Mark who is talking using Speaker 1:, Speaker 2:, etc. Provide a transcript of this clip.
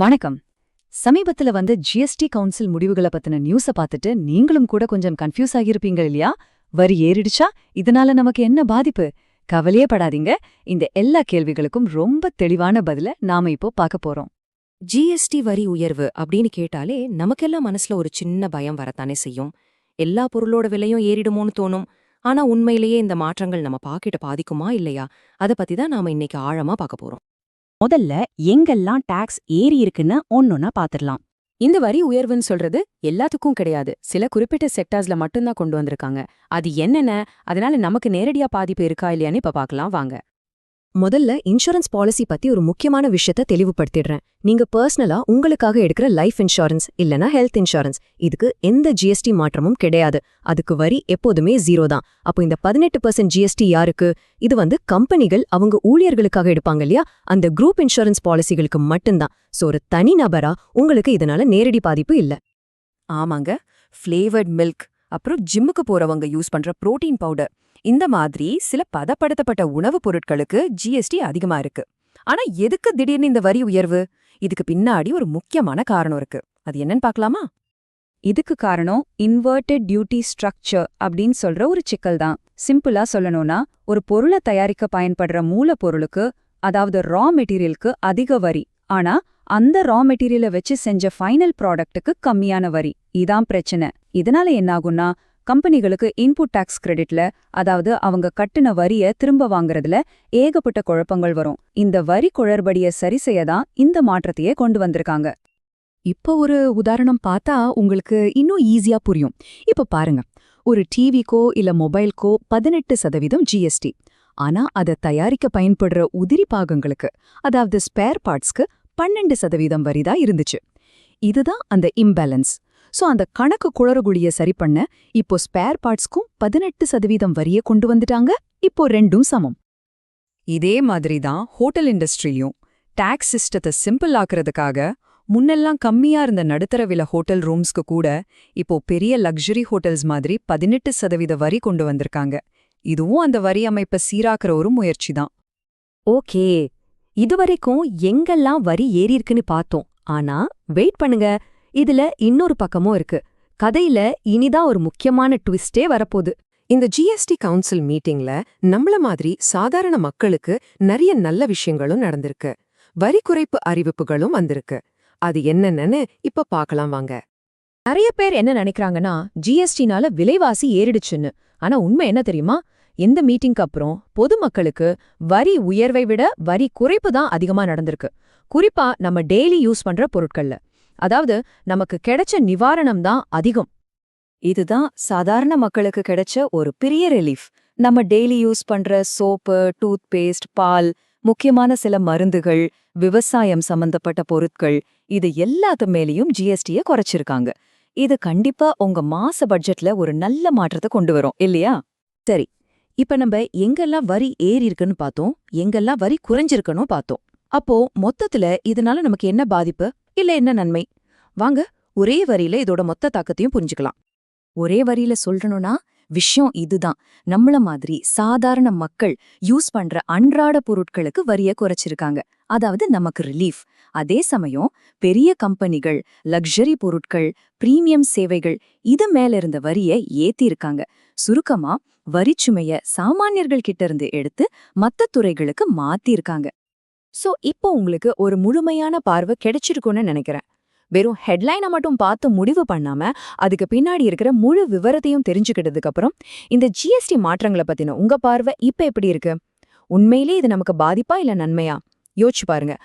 Speaker 1: வணக்கம். சமீபத்துல வந்து ஜிஎஸ்டி கவுன்சில் முடிவுகளை பத்தின நியூஸ பார்த்துட்டு நீங்களும் கூட கொஞ்சம் கன்ஃபியூஸ் ஆகியிருப்பீங்க இல்லையா? வரி ஏறிடுச்சா? இதனால நமக்கு என்ன பாதிப்பு? கவலையே படாதீங்க. இந்த எல்லா கேள்விகளுக்கும் ரொம்ப தெளிவான பதில நாம இப்போ பார்க்க போறோம்.
Speaker 2: ஜிஎஸ்டி வரி உயர்வு அப்படின்னு கேட்டாலே நமக்கெல்லாம் மனசுல ஒரு சின்ன பயம் வரத்தானே செய்யும். எல்லா பொருளோட விலையும் ஏறிடுமோன்னு தோணும். ஆனா உண்மையிலேயே இந்த மாற்றங்கள் நம்ம பாக்கிட்ட பாதிக்குமா இல்லையா? அத பத்தி தான் நாம இன்னைக்கு ஆழமா பார்க்க போறோம்.
Speaker 3: முதல்ல எங்கெல்லாம் டாக்ஸ் ஏறி இருக்குன்னு ஒன்னொன்னா பாத்துடலாம்.
Speaker 2: இந்த வரி உயர்வுன்னு சொல்றது எல்லாத்துக்கும் கிடையாது. சில குறிப்பிட்ட செக்டார்ஸ்ல மட்டும்தான் கொண்டு வந்திருக்காங்க. அது என்னென்ன? அதனால நமக்கு நேரடியா பாதிப்பு இருக்கா இல்லையான்னு இப்ப பாக்கலாம். வாங்க.
Speaker 4: முதல்ல இன்சூரன்ஸ் பாலிசி பத்தி ஒரு முக்கியமான விஷயத்த தெளிவுபடுத்திடுறேன். நீங்க பர்சனலா உங்களுக்காக எடுக்கிற லைஃப் இன்சூரன்ஸ் இல்லனா ஹெல்த் இன்சூரன்ஸ் இதுக்கு எந்த ஜிஎஸ்டி மாற்றமும் கிடையாது. அதுக்கு வரி எப்போதுமே ஜீரோ தான். அப்போ இந்த பதினெட்டு பர்சன்ட் ஜிஎஸ்டி யாருக்கு? இது வந்து கம்பெனிகள் அவங்க ஊழியர்களுக்காக எடுப்பாங்க இல்லையா? அந்த குரூப் இன்சூரன்ஸ் பாலிசிகளுக்கு மட்டும்தான். சோ ஒரு தனி நபரா உங்களுக்கு இதனால நேரடி பாதிப்பு இல்ல.
Speaker 2: ஆமாங்க. ஃப்ளேவர்ட் மில்க் அப்புறம் ஜிம்முக்கு போறவங்க யூஸ் பண்ற புரோட்டீன் பவுடர். இந்த மாதிரி சில பதப்படுத்தப்பட்ட உணவுப் பொருட்களுக்கு ஜிஎஸ்டி அதிகமா இருக்கு. ஆனா எதுக்கு திடீர்னு இந்த வரி உயர்வு? இதுக்கு பின்னாடி ஒரு முக்கியமான காரணம் இருக்கு. அது என்னன்னு பார்க்கலாமா?
Speaker 1: இதுக்கு காரணம் இன்வெர்டட் டியூட்டி ஸ்ட்ரக்சர் அப்படின்னு சொல்ற ஒரு சிக்கல் தான். சிம்பிளா சொல்லணும்னா ஒரு பொருளை தயாரிக்க பயன்படுற மூலப்பொருளுக்கு அதாவது ரா மெட்டீரியலுக்கு அதிக வரி. ஆனா அந்த ரா மெட்டீரியலை வச்சு செஞ்ச ஃபைனல் ப்ராடக்ட்டுக்கு கம்மியான வரி. இதான் பிரச்சனை. இதனால என்னாகும்னா கம்பெனிகளுக்கு இன்புட் டாக்ஸ் கிரெடிட்ல அதாவது அவங்க கட்டுன வரிய திரும்ப வாங்குறதுல ஏகப்பட்ட குழப்பங்கள் வரும். இந்த வரி குழற்படிய சரி செய்ய தான் இந்த மாற்றத்தையே கொண்டு வந்திருக்காங்க. இப்போ ஒரு உதாரணம் பார்த்தா உங்களுக்கு இன்னும் ஈஸியா புரியும். இப்ப பாருங்க. ஒரு டிவிக்கோ இல்ல மொபைல்க்கோ பதினெட்டு சதவீதம் ஜிஎஸ்டி ஆனா அதை தயாரிக்க பயன்படுற உதிரி பாகங்களுக்கு அதாவது ஸ்பேர் பார்ட்ஸ்க்கு பன்னெண்டு சதவீதம் வரிதான் இருந்துச்சு. இதுதான் அந்த இம்பேலன்ஸ் சோ அந்த கணக்கு குளறுகுழிய சரி பண்ண இப்போ ஸ்பேர் பார்ட்ஸ்க்கும் பதினெட்டு சதவீதம் வரிய கொண்டு வந்துட்டாங்க. இப்போ ரெண்டும் சமம். இதே மாதிரி தான் ஹோட்டல் இண்டஸ்ட்ரியும் டாக்ஸ் சிஸ்டத்தை சிம்பிள் ஆக்குறதுக்காக முன்னெல்லாம் கம்மியா இருந்த நடுத்தர வில ஹோட்டல் ரூம்ஸ்க்கு கூட இப்போ பெரிய லக்ஸரி ஹோட்டல்ஸ் மாதிரி பதினெட்டு சதவீத வரி கொண்டு வந்திருக்காங்க. இதுவும் அந்த வரி அமைப்பை சீராக்குற ஒரு முயற்சி தான்.
Speaker 4: ஓகே இதுவரைக்கும் எங்கெல்லாம் வரி ஏறி இருக்குன்னு பார்த்தோம். ஆனா வெயிட் பண்ணுங்க. இதுல இன்னொரு பக்கமும் இருக்கு. கதையில இனிதான் ஒரு முக்கியமான ட்விஸ்டே வரப்போகுது.
Speaker 2: இந்த ஜிஎஸ்டி கவுன்சில் மீட்டிங்ல நம்மள மாதிரி சாதாரண மக்களுக்கு நிறைய நல்ல விஷயங்களும் நடந்திருக்கு. வரி குறைப்பு அறிவிப்புகளும் வந்திருக்கு. அது என்னென்னு இப்ப பார்க்கலாம் வாங்க.
Speaker 4: நிறைய பேர் என்ன நினைக்கிறாங்கன்னா ஜிஎஸ்டினால விலைவாசி ஏறிடுச்சுன்னு. ஆனா உண்மை என்ன தெரியுமா? இந்த மீட்டிங்க்கு அப்புறம் பொதுமக்களுக்கு வரி உயர்வை விட வரி குறைப்பு தான் அதிகமா நடந்திருக்கு. குறிப்பா நம்ம டெய்லி யூஸ் பண்ற பொருட்கள்ல. அதாவது நமக்கு கிடைச்ச நிவாரணம் தான் அதிகம்.
Speaker 1: இதுதான் சாதாரண மக்களுக்கு கிடைச்ச ஒரு பெரிய ரிலீஃப் நம்ம டெய்லி யூஸ் பண்ற சோப்பு டூத் பேஸ்ட் பால் முக்கியமான சில மருந்துகள் விவசாயம் சம்பந்தப்பட்ட பொருட்கள் இது எல்லாத்து மேலேயும் ஜிஎஸ்டிய குறைச்சிருக்காங்க. இது கண்டிப்பா உங்க மாச பட்ஜெட்ல ஒரு நல்ல மாற்றத்தை கொண்டு வரும் இல்லையா? சரி இப்ப நம்ம எங்கெல்லாம் வரி ஏறி இருக்குன்னு பார்த்தோம் எங்கெல்லாம் வரி குறைஞ்சிருக்கணும் பார்த்தோம். அப்போ மொத்தத்துல இதனால நமக்கு என்ன பாதிப்பு? இல்ல என்ன நன்மை? வாங்க ஒரே வரியில இதோட மொத்த தாக்கத்தையும் புரிஞ்சுக்கலாம். ஒரே வரியில சொல்றணும்னா விஷயம் இதுதான். நம்மள மாதிரி சாதாரண மக்கள் யூஸ் பண்ற அன்றாட பொருட்களுக்கு வரிய குறைச்சிருக்காங்க. அதாவது நமக்கு ரிலீஃப் அதே சமயம் பெரிய கம்பெனிகள் லக்ஸரி பொருட்கள் பிரீமியம் சேவைகள் இது மேல இருந்த வரிய ஏத்திருக்காங்க. சுருக்கமா வரிச்சுமைய சாமானியர்கள் கிட்ட இருந்து எடுத்து மத்த துறைகளுக்கு மாத்திருக்காங்க. சோ இப்போ உங்களுக்கு ஒரு முழுமையான பார்வை கிடைச்சிருக்கும்னு நினைக்கிறேன். வெறும் ஹெட்லைனை மட்டும் பார்த்து முடிவு பண்ணாம அதுக்கு பின்னாடி இருக்கிற முழு விவரத்தையும் தெரிஞ்சுக்கிட்டதுக்கு அப்புறம் இந்த ஜிஎஸ்டி மாற்றங்களை பத்தின உங்க பார்வை இப்ப எப்படி இருக்கு? உண்மையிலே இது நமக்கு பாதிப்பா இல்ல நன்மையா? யோசிச்சு பாருங்க.